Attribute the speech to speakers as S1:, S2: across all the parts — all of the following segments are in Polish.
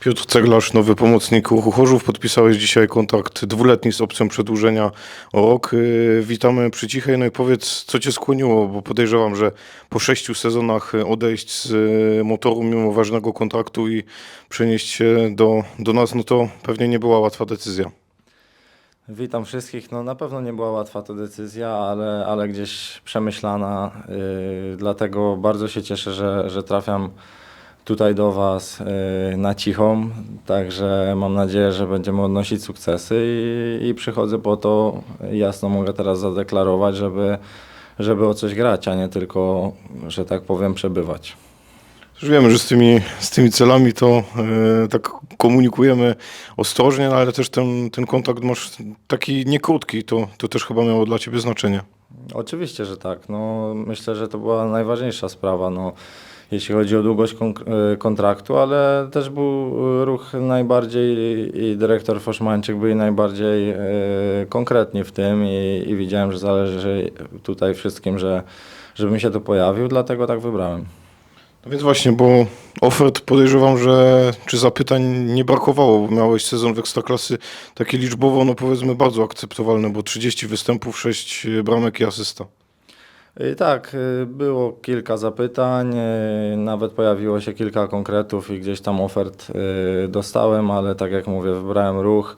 S1: Piotr Ceglarz, nowy pomocnik ruchu Chorzów. Podpisałeś dzisiaj kontrakt dwuletni z opcją przedłużenia o rok. Yy, Witamy przy Cichej. No i powiedz, co Cię skłoniło, bo podejrzewam, że po sześciu sezonach odejść z yy, motoru mimo ważnego kontraktu i przenieść się do, do nas, no to pewnie nie była łatwa decyzja.
S2: Witam wszystkich. No na pewno nie była łatwa to decyzja, ale, ale gdzieś przemyślana. Yy, dlatego bardzo się cieszę, że, że trafiam tutaj do Was yy, na cichą. Także mam nadzieję, że będziemy odnosić sukcesy i, i przychodzę po to, jasno mogę teraz zadeklarować, żeby, żeby o coś grać, a nie tylko, że tak powiem, przebywać.
S1: Już wiemy, że z tymi, z tymi celami to e, tak komunikujemy ostrożnie, no ale też ten, ten kontakt masz taki niekrótki, to, to też chyba miało dla Ciebie znaczenie.
S2: Oczywiście, że tak. No, myślę, że to była najważniejsza sprawa, no, jeśli chodzi o długość e, kontraktu, ale też był e, ruch najbardziej i dyrektor Foszmańczyk byli najbardziej e, konkretni w tym i, i widziałem, że zależy tutaj wszystkim, że, żeby mi się to pojawił, dlatego tak wybrałem.
S1: No więc właśnie, bo ofert podejrzewam, że czy zapytań nie brakowało, bo miałeś sezon w Ekstraklasy takie liczbowo, no powiedzmy bardzo akceptowalne, bo 30 występów, 6 bramek i asysta.
S2: I tak, y, było kilka zapytań, y, nawet pojawiło się kilka konkretów i gdzieś tam ofert y, dostałem, ale tak jak mówię, wybrałem ruch.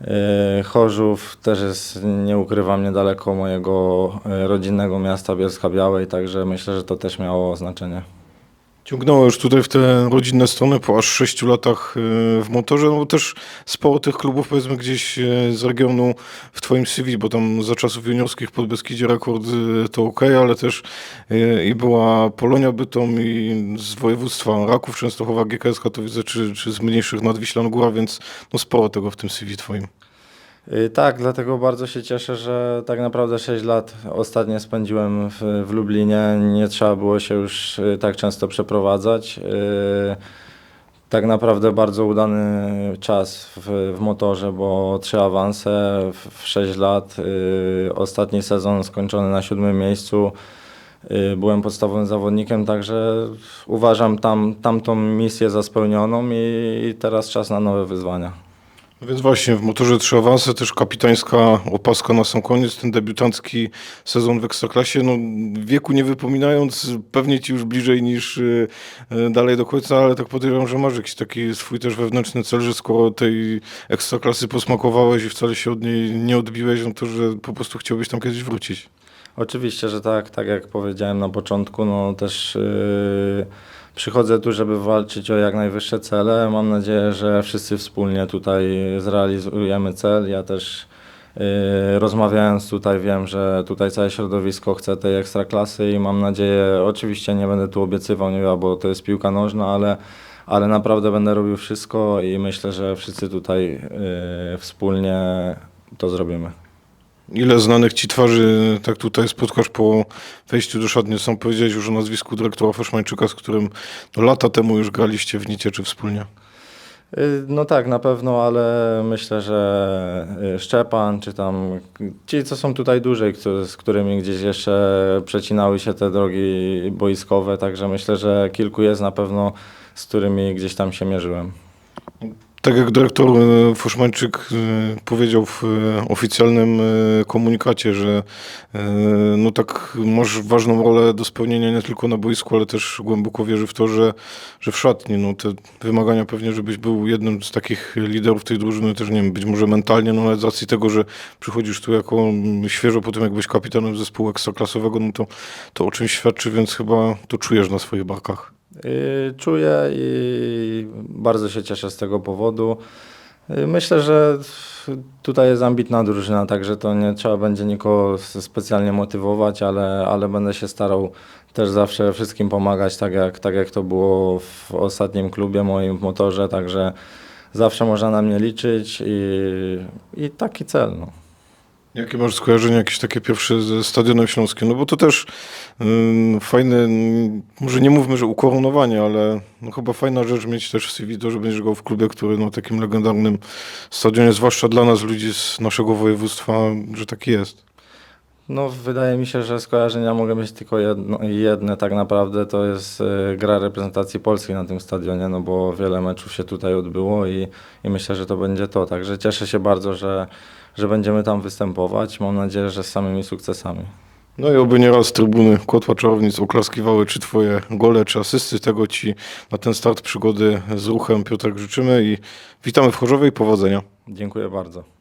S2: Y, Chorzów też jest, nie ukrywam, niedaleko mojego y, rodzinnego miasta Bielska Białej, także myślę, że to też miało znaczenie.
S1: Ciągnęło już tutaj w te rodzinne strony po aż 6 latach e, w motorze, no bo też sporo tych klubów powiedzmy gdzieś e, z regionu w Twoim CV, bo tam za czasów juniorskich pod Beskidzie rekord e, to ok, ale też i była Polonia Bytom i z województwa Raków, Częstochowa, GKS Katowice czy, czy z mniejszych Nadwiślan Góra, więc no sporo tego w tym CV Twoim.
S2: Y, Tak, dlatego bardzo się cieszę, że tak naprawdę 6 lat ostatnio spędziłem w, w Lublinie. Nie trzeba było się już y, tak często przeprowadzać. Y, Tak naprawdę bardzo udany czas w, w motorze, bo trzy awanse w, w 6 lat. Ostatni sezon skończony na siódmym miejscu. Byłem podstawowym zawodnikiem, także uważam tam, tamtą misję za spełnioną i, i teraz czas na nowe wyzwania.
S1: No Więc właśnie w motorze trzy awanse, też kapitańska opaska na sam koniec, ten debiutancki sezon w Ekstraklasie, no wieku nie wypominając, pewnie ci już bliżej niż y, y, dalej do końca, ale tak podejrzewam, że masz jakiś taki swój też wewnętrzny cel, że skoro tej Ekstraklasy posmakowałeś i wcale się od niej nie odbiłeś, no to że po prostu chciałbyś tam kiedyś wrócić.
S2: Oczywiście, że tak, tak jak powiedziałem na początku, no też yy, przychodzę tu, żeby walczyć o jak najwyższe cele. Mam nadzieję, że wszyscy wspólnie tutaj zrealizujemy cel. Ja też yy, rozmawiając tutaj wiem, że tutaj całe środowisko chce tej ekstraklasy i mam nadzieję, oczywiście nie będę tu obiecywał, nie wiem, bo to jest piłka nożna, ale, ale naprawdę będę robił wszystko i myślę, że wszyscy tutaj yy, wspólnie to zrobimy.
S1: Ile znanych ci twarzy tak tutaj spotkasz po wejściu do szatni? Sam powiedziałeś już o nazwisku dyrektora Foszmańczyka, z którym no, lata temu już graliście w Nicie czy wspólnie.
S2: Y, No tak, na pewno, ale myślę, że y, Szczepan, czy tam ci, co są tutaj dłużej, z którymi gdzieś jeszcze przecinały się te drogi boiskowe, także myślę, że kilku jest na pewno, z którymi gdzieś tam się mierzyłem.
S1: Tak jak dyrektor e, Foszmańczyk e, powiedział w e, oficjalnym komunikacie, że no tak masz ważną rolę do spełnienia nie tylko na boisku, ale też głęboko wierzy w to, że, że w szatni no te wymagania pewnie, żebyś był jednym z takich liderów tej drużyny, też nie wiem, być może mentalnie, no ale z racji tego, że przychodzisz tu jako mm, świeżo po tym, jak byłeś kapitanem zespołu ekstraklasowego, no to, to o czymś świadczy, więc chyba to czujesz na swoich barkach.
S2: Y, Czuję i bardzo się cieszę z tego powodu. Y, Myślę, że tutaj jest ambitna drużyna, także to nie trzeba będzie nikogo specjalnie motywować, ale, ale będę się starał też zawsze wszystkim pomagać, tak jak, tak jak to było w ostatnim klubie moim w motorze, także zawsze można na mnie liczyć i, i taki cel. No.
S1: Jakie masz skojarzenia jakieś takie pierwsze ze Stadionem Śląskim? No bo to też ym, fajne, ym, może nie mówmy, że ukoronowanie, ale no chyba fajna rzecz mieć też w CV to, że będziesz grał w klubie, który no takim legendarnym stadionie, zwłaszcza dla nas ludzi z naszego województwa, że taki jest.
S2: No, wydaje mi się, że skojarzenia mogę mieć tylko jedno, jedne tak naprawdę, to jest y, gra reprezentacji Polski na tym stadionie, no bo wiele meczów się tutaj odbyło i, i myślę, że to będzie to. Także cieszę się bardzo, że, że będziemy tam występować. Mam nadzieję, że z samymi sukcesami.
S1: No i oby nieraz trybuny Kotła Czarownic oklaskiwały czy twoje gole, czy asysty. Tego ci na ten start przygody z ruchem Piotrek życzymy i witamy w Chorzowie i powodzenia.
S2: Dziękuję bardzo.